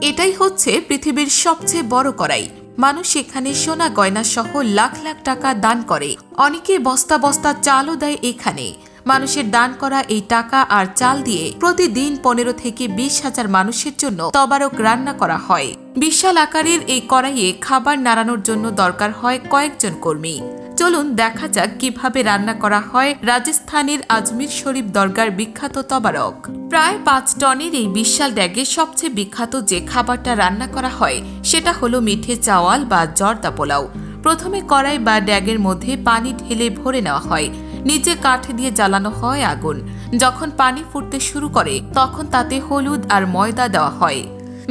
এটাই হচ্ছে পৃথিবীর সবচেয়ে বড় কড়াই। মানুষ এখানে সোনা গয়না সহ লাখ লাখ টাকা দান করে। অনেকে বস্তা বস্তা চালও দেয় এখানে। মানুষের দান করা এই টাকা আর চাল দিয়ে প্রতিদিন পনেরো থেকে বিশ হাজার মানুষের জন্য তবারক রান্না করা হয়। বিশাল আকারের এই কড়াইয়ে খাবার নাড়ানোর জন্য দরকার হয় কয়েকজন কর্মী। চলুন দেখা যাক কীভাবে রান্না করা হয় রাজস্থানের আজমির শরীফ দরগার বিখ্যাত তবারক। প্রায় পাঁচ টনের এই বিশাল ড্যাগে সবচেয়ে বিখ্যাত যে খাবারটা রান্না করা হয়, সেটা হলো মিঠে চাওয়াল বা জর্দা পোলাও। প্রথমে কড়াই বা ড্যাগের মধ্যে পানি ঢেলে ভরে নেওয়া হয়। নিচে কাঠ দিয়ে জ্বালানো হয় আগুন। যখন পানি ফুটতে শুরু করে, তখন তাতে হলুদ আর ময়দা দেওয়া হয়।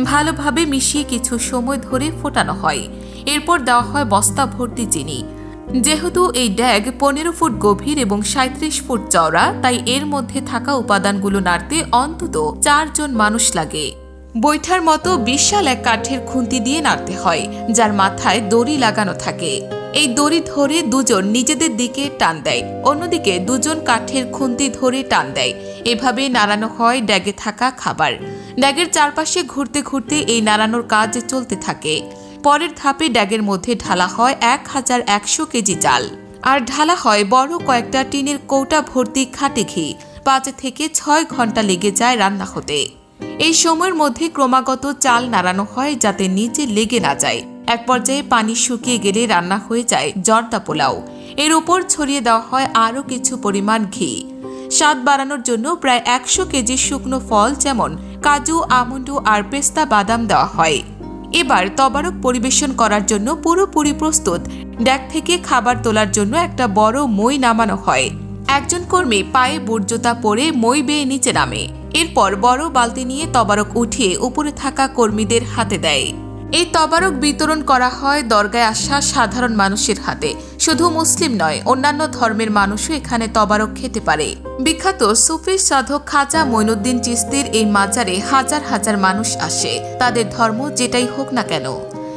ভালোভাবে মিশিয়ে কিছু সময় ধরে ফোটানো হয়। এরপর দেওয়া হয় বস্তা ভর্তি চিনি। যেহেতু এই ড্যাগ পনেরো ফুট গভীর এবং সাঁত্রিশ ফুট চওড়া, তাই এর মধ্যে থাকা উপাদানগুলো নাড়তে অন্তত চারজন মানুষ লাগে। বৈঠার মতো বিশাল এক কাঠের খুন্তি দিয়ে নাড়তে হয়, যার মাথায় দড়ি লাগানো থাকে। এই দড়ি ধরে দুজন নিজেদের দিকে টান দেয়, অন্যদিকে দুজন কাঠের খুন্তি ধরে টান দেয়। এভাবে নাড়ানো হয় ড্যাগে থাকা খাবার। ড্যাগের চারপাশে ঘুরতে ঘুরতে এই নাড়ানোর কাজ চলতে থাকে। পরের ধাপে ড্যাগের মধ্যে ঢালা হয় এক হাজার একশো কেজি চাল। আর ঢালা হয় বড় কয়েকটা টিনের কৌটা ভর্তি খাটে ঘি। পাঁচ থেকে ছয় ঘণ্টা লেগে যায় রান্না হতে। এই সময়ের মধ্যে ক্রমাগত চাল নাড়ানো হয় যাতে নিচে লেগে না যায়। এক পর্যায়ে পানি শুকিয়ে গেলে রান্না হয়ে যায় জর্দা পোলাও। এর উপর ছড়িয়ে দেওয়া হয় আরও কিছু পরিমাণ ঘি। স্বাদ বাড়ানোর জন্য প্রায় একশো কেজি শুকনো ফল যেমন কাজু, আমন্ডু আর পেস্তা বাদাম দেওয়া হয়। এবার তবারক পরিবেশন করার জন্য পুরোপুরি প্রস্তুত। ড্যাক থেকে খাবার তোলার জন্য একটা বড় মই নামানো হয়। একজন কর্মী পায়ে বর্জ্যতা পরে মই বেয়ে নিচে নামে। এরপর বড় বালতি নিয়ে তবারক উঠিয়ে উপরে থাকা কর্মীদের হাতে দেয়। এই তবারক বিতরণ করা হয় দরগায় আসা সাধারণ মানুষের হাতে। শুধু মুসলিম নয়, অন্যান্য ধর্মের মানুষও এখানে তবারক খেতে পারে। বিখ্যাত সুফি সাধক খাজা মইনুদ্দিন চিস্তির এই মাজারে হাজার হাজার মানুষ আসে। তাদের ধর্ম যেটাই হোক না কেন।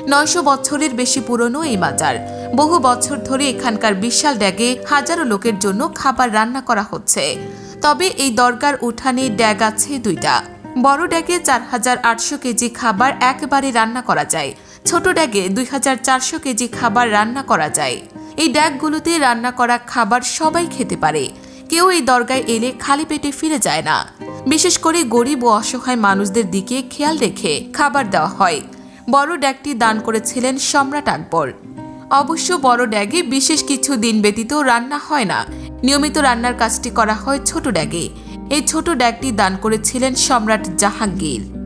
নয়শো বছরের বেশি পুরনো এই মাজার। বহু বছর ধরে এখানকার বিশাল ড্যাগে হাজারো লোকের জন্য খাবার রান্না করা হচ্ছে। তবে এই দরগার উঠানে ড্যাগ আছে দুইটা। বড় ড্যাগে চার হাজার আটশো কেজি খাবার একবারে রান্না করা যায়। ছোট ড্যাগে দুই হাজার চারশো কেজি খাবার রান্না করা যায়। এই ড্যাগগুলোতে রান্না করা খাবার সবাই খেতে পারে। কেউ এই দরগায় এলে খালি পেটে ফিরে যায় না। বিশেষ করে গরিব ও অসহায় মানুষদের দিকে খেয়াল রেখে খাবার দেওয়া হয়। বড় ড্যাগটি দান করেছিলেন সম্রাট আকবর। অবশ্য বড় ড্যাগে বিশেষ কিছু দিন ব্যতীত রান্না হয় না। নিয়মিত রান্নার কাজটি করা হয় ছোট ড্যাগে এই ছোট ড্যাগটি দান করেছিলেন সম্রাট জাহাঙ্গীর।